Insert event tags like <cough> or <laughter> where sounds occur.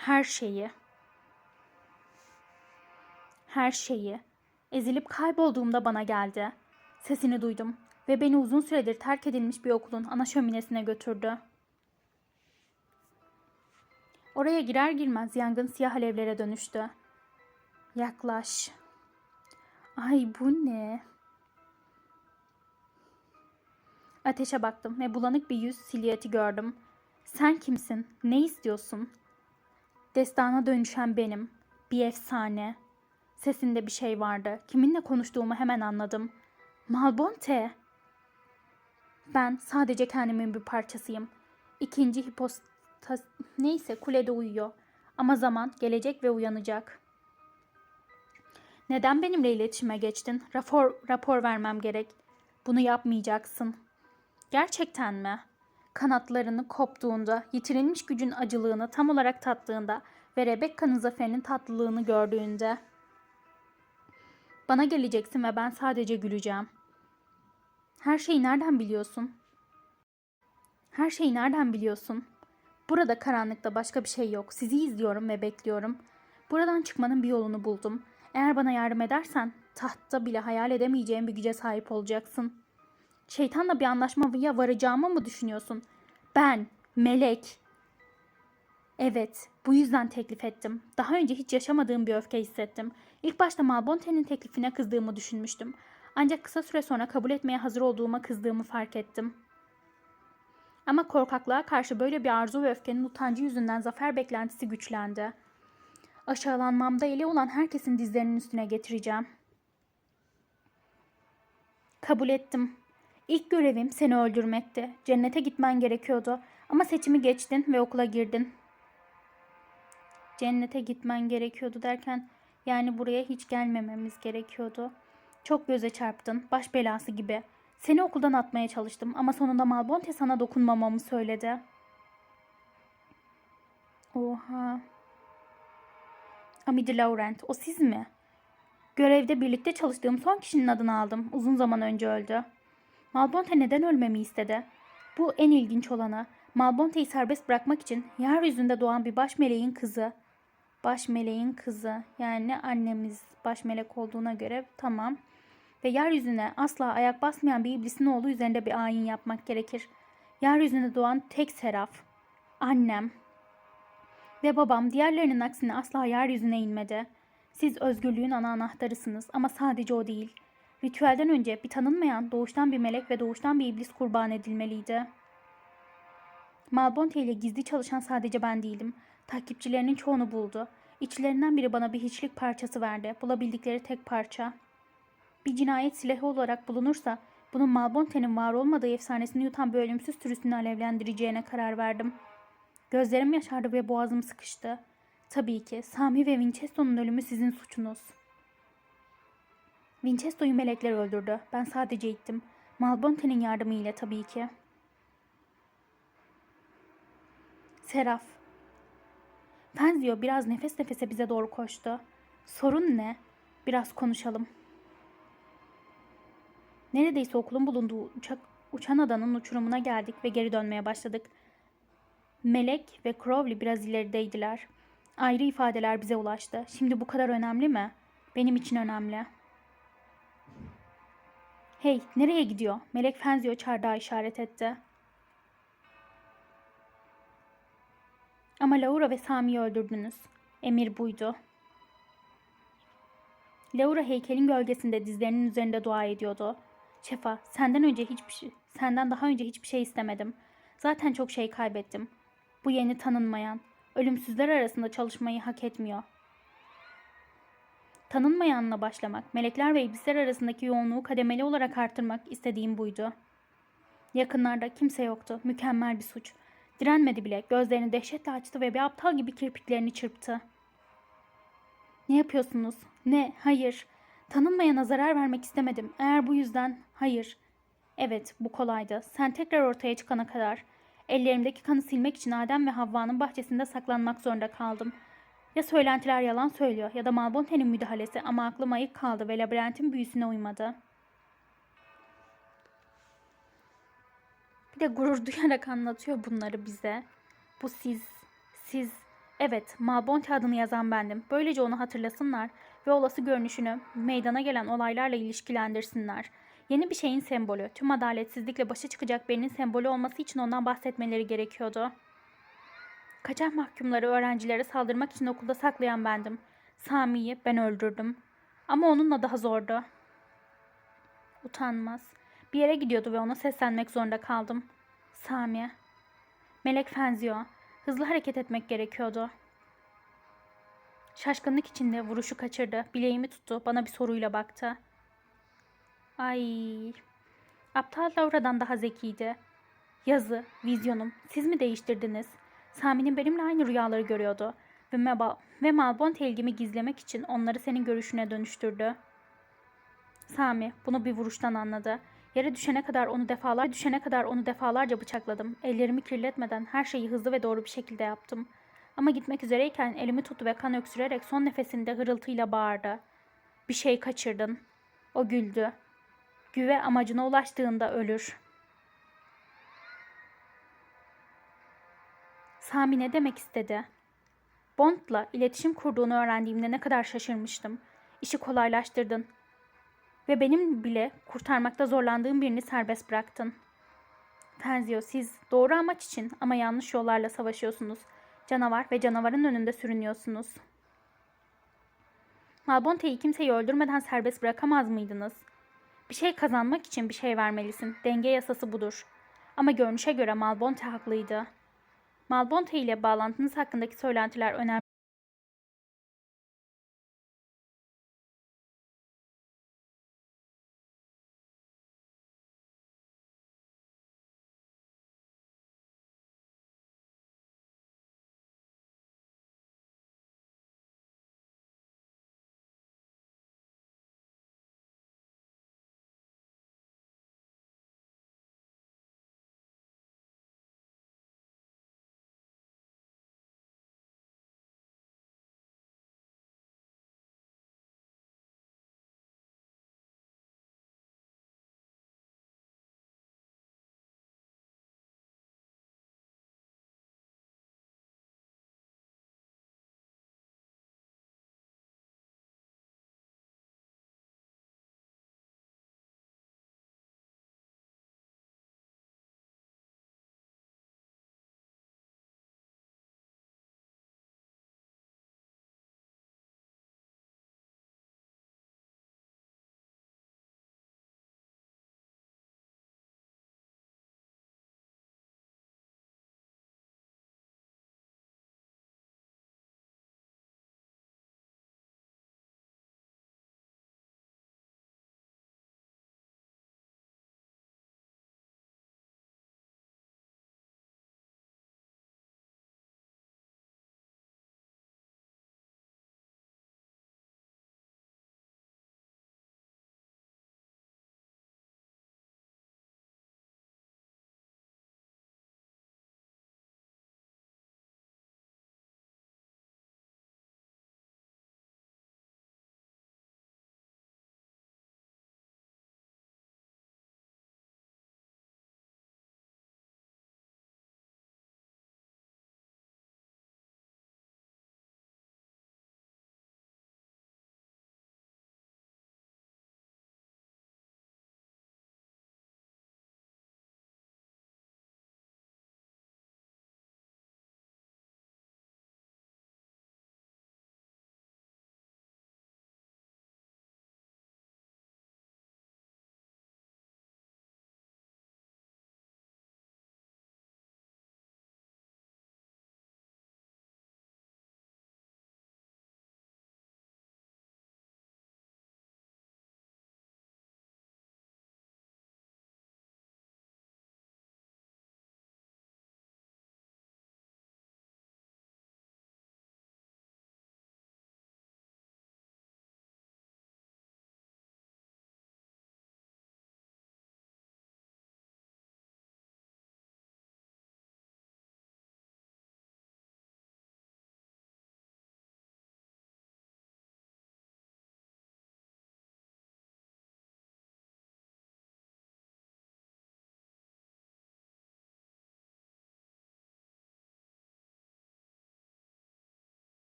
Her şeyi. Her şeyi. Ezilip kaybolduğumda bana geldi. Sesini duydum ve beni uzun süredir terk edilmiş bir okulun ana şöminesine götürdü. Oraya girer girmez yangın siyah alevlere dönüştü. Yaklaş. Ay bu ne? Ateşe baktım ve bulanık bir yüz silüeti gördüm. Sen kimsin? Ne istiyorsun? Destana dönüşen benim. Bir efsane. Sesinde bir şey vardı. Kiminle konuştuğumu hemen anladım. Malbonte. Ben sadece kendimin bir parçasıyım. İkinci hipostas... Neyse kulede uyuyor. Ama zaman gelecek ve uyanacak. Neden benimle iletişime geçtin? Rapor, rapor vermem gerek. Bunu yapmayacaksın. Gerçekten mi? Kanatlarını koptuğunda, yitirilmiş gücün acılığını tam olarak tattığında ve Rebecca'nın zaferinin tatlılığını gördüğünde. Bana geleceksin ve ben sadece güleceğim. Her şeyi nereden biliyorsun? Her şeyi nereden biliyorsun? Burada karanlıkta başka bir şey yok. Sizi izliyorum ve bekliyorum. Buradan çıkmanın bir yolunu buldum. Eğer bana yardım edersen tahtta bile hayal edemeyeceğim bir güce sahip olacaksın. Şeytanla bir anlaşmaya varacağımı mı düşünüyorsun? Ben, melek. Evet, bu yüzden teklif ettim. Daha önce hiç yaşamadığım bir öfke hissettim. İlk başta Malbonte'nin teklifine kızdığımı düşünmüştüm. Ancak kısa süre sonra kabul etmeye hazır olduğuma kızdığımı fark ettim. Ama korkaklığa karşı böyle bir arzu ve öfkenin utancı yüzünden zafer beklentisi güçlendi. Aşağılanmamda eli olan herkesin dizlerinin üstüne getireceğim. Kabul ettim. İlk görevim seni öldürmekti. Cennete gitmen gerekiyordu. Ama seçimi geçtin ve okula girdin. Cennete gitmen gerekiyordu derken yani buraya hiç gelmememiz gerekiyordu. Çok göze çarptın, baş belası gibi. Seni okuldan atmaya çalıştım ama sonunda Malbonte sana dokunmamamı söyledi. Oha. Amidi Laurent, o siz mi? Görevde birlikte çalıştığım son kişinin adını aldım. Uzun zaman önce öldü. Malbonte neden ölmemi istedi? Bu en ilginç olanı. Malbonte'yi serbest bırakmak için yeryüzünde doğan bir baş meleğin kızı. Baş meleğin kızı. Yani annemiz baş melek olduğuna göre tamam. Ve yeryüzüne asla ayak basmayan bir iblisin oğlu üzerinde bir ayin yapmak gerekir. Yeryüzünde doğan tek seraf. Annem. Ve babam diğerlerinin aksine asla yeryüzüne inmedi. Siz özgürlüğün ana anahtarısınız ama sadece o değil. Ritüelden önce bir tanınmayan doğuştan bir melek ve doğuştan bir iblis kurban edilmeliydi. Malbonte ile gizli çalışan sadece ben değildim. Takipçilerinin çoğunu buldu. İçlerinden biri bana bir hiçlik parçası verdi. Bulabildikleri tek parça. Bir cinayet silahı olarak bulunursa bunun Malbonte'nin var olmadığı efsanesini yutan bir ölümsüz sürüsünü alevlendireceğine karar verdim. Gözlerim yaşardı ve boğazım sıkıştı. Tabii ki Sami ve Winchesto'nun ölümü sizin suçunuz. Winchesto'yu melekler öldürdü. Ben sadece gittim. Malbonte'nin yardımıyla tabii ki. Seraf. Fenzio biraz nefes nefese bize doğru koştu. Sorun ne? Biraz konuşalım. Neredeyse okulun bulunduğu uçak, uçan adanın uçurumuna geldik ve geri dönmeye başladık. Melek ve Crowley biraz ilerideydiler. Ayrı ifadeler bize ulaştı. Şimdi bu kadar önemli mi? Benim için önemli. Hey, nereye gidiyor? Melek Fenzio çardağa işaret etti. Ama Laura ve Sami'yi öldürdünüz. Emir buydu. Laura heykelin gölgesinde dizlerinin üzerinde dua ediyordu. Şefa, senden önce hiçbir şey, senden daha önce hiçbir şey istemedim. Zaten çok şey kaybettim. Bu yeni tanınmayan, ölümsüzler arasında çalışmayı hak etmiyor. Tanınmayanla başlamak, melekler ve iblisler arasındaki yoğunluğu kademeli olarak artırmak istediğim buydu. Yakınlarda kimse yoktu. Mükemmel bir suç. Direnmedi bile. Gözlerini dehşetle açtı ve bir aptal gibi kirpiklerini çırptı. Ne yapıyorsunuz? Ne? Hayır. Tanınmayana zarar vermek istemedim. Eğer bu yüzden... Hayır. Evet, bu kolaydı. Sen tekrar ortaya çıkana kadar. Ellerimdeki kanı silmek için Adem ve Havva'nın bahçesinde saklanmak zorunda kaldım. Ya söylentiler yalan söylüyor ya da Malbonte'nin müdahalesi ama aklım ayık kaldı ve labirentin büyüsüne uymadı. Bir de gurur <laughs> duyarak anlatıyor bunları bize. Bu siz, siz Evet, Malbonte adını yazan bendim. Böylece onu hatırlasınlar ve olası görünüşünü meydana gelen olaylarla ilişkilendirsinler. Yeni bir şeyin sembolü, tüm adaletsizlikle başa çıkacak birinin sembolü olması için ondan bahsetmeleri gerekiyordu. Kaçak mahkumları öğrencilere saldırmak için okulda saklayan bendim. Sami'yi ben öldürdüm. Ama onunla daha zordu. Utanmaz. Bir yere gidiyordu ve ona seslenmek zorunda kaldım. Sami. Melek Fenzio. Hızlı hareket etmek gerekiyordu. Şaşkınlık içinde vuruşu kaçırdı. Bileğimi tuttu. Bana bir soruyla baktı. Ay. Aptal Laura'dan daha zekiydi. Yazı, vizyonum. Siz mi değiştirdiniz? Sami'nin benimle aynı rüyaları görüyordu. Ve, Meba, ve Malbonte ilgimi gizlemek için onları senin görüşüne dönüştürdü. Sami bunu bir vuruştan anladı. Yere düşene kadar onu defalar düşene kadar onu defalarca bıçakladım. Ellerimi kirletmeden her şeyi hızlı ve doğru bir şekilde yaptım. Ama gitmek üzereyken elimi tuttu ve kan öksürerek son nefesinde hırıltıyla bağırdı. Bir şey kaçırdın. O güldü. Güve amacına ulaştığında ölür. Sami ne demek istedi? Bond'la iletişim kurduğunu öğrendiğimde ne kadar şaşırmıştım. İşi kolaylaştırdın. Ve benim bile kurtarmakta zorlandığım birini serbest bıraktın. Fenzio siz doğru amaç için ama yanlış yollarla savaşıyorsunuz. Canavar ve canavarın önünde sürünüyorsunuz. Malbonte'yi kimseyi öldürmeden serbest bırakamaz mıydınız? Bir şey kazanmak için bir şey vermelisin. Denge yasası budur. Ama görünüşe göre Malbonte haklıydı. Malbonte ile bağlantınız hakkındaki söylentiler önemli